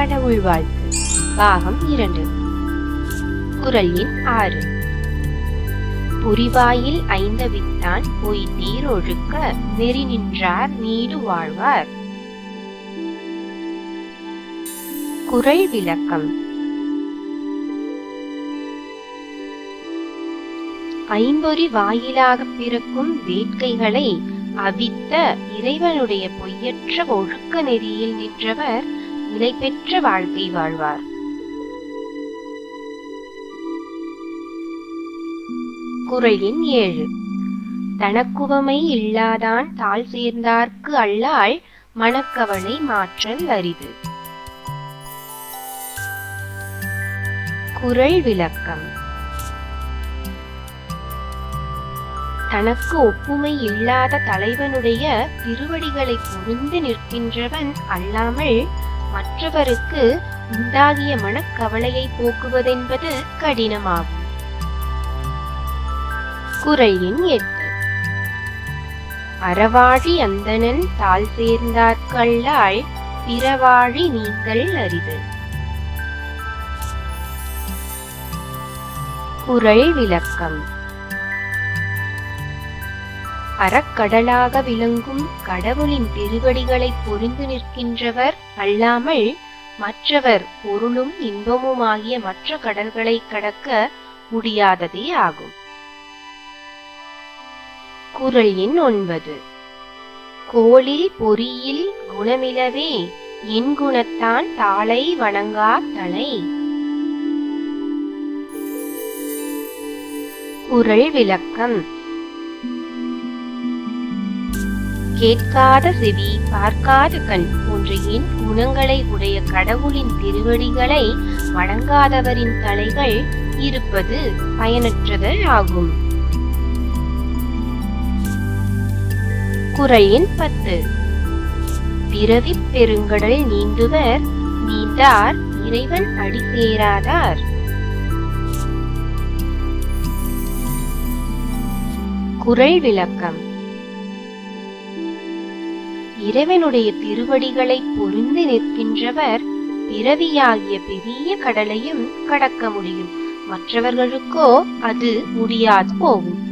கடவுள் வாழ்த்து பாகம் இரண்டு. குரல் எண் ஆறு. புரிவாயில் ஐந்தவித்தான் பொய் தீரொழுக்க நெறி நின்றார் நீடு வாழ்வார். குரல் விளக்கம். ஐம்பொறி வாயிலாக பிறக்கும் வேட்கைகளை அவித்த இறைவனுடைய பொய்யற்ற ஒழுக்க நெறியில் நின்றவர் நிலை பெற்ற வாழ்க்கை வாழ்வார். குரல் எண் ஏழு. தனக்குவமை இல்லாதான் தாழ் சேர்ந்தார்க்கு அல்லால் மனக்கவலை மாற்றல் அரிது. குரல் விளக்கம். தனக்கு ஒப்புமை இல்லாத தலைவனுடைய திருவடிகளை புரிந்து நிற்கின்றவன் அல்லாமல் மற்றவருக்கு உண்டாகிய மனக்கவலையை போக்குவதென்பது கடினமாகும். குரல் எண் எட்டு. அறவாழி அந்தணன் தாழ் சேர்ந்தார்கள்ளாள் பிறவாழி நீங்கள் அரிது. குரல் விளக்கம். அறக்கடலாக விளங்கும் கடவுளின் திருவடிகளை பொறிந்து நிற்கின்றவர் அல்லாமல் மற்றவர் பொருளும் இன்பமுமாகிய மற்ற கடல்களை கடக்க முடியாததே ஆகும். குரல் எண் ஒன்பது. கோளில் பொறியில் குணமிலவே என் குணத்தான் தாளை வணங்கா தலை. குரல் விளக்கம். கேட்காத செவி பார்க்காத கண் போன்ற என் குணங்களை உடைய கடவுளின் திருவடிகளை வணங்காதவரின் தலைகள் இருப்பது பயனற்றது ஆகும். குரல் எண் பத்து. பிறவி பெருங்கடல் நீந்துவர் நீந்தார் இறைவன் அடி சேராதார். குரல் விளக்கம். இறைவனுடைய திருவடிகளை பொருந்து நிற்கின்றவர் பிறவியாகிய பெரிய கடலையும் கடக்க முடியும். மற்றவர்களுக்கோ அது முடியாது போகும்.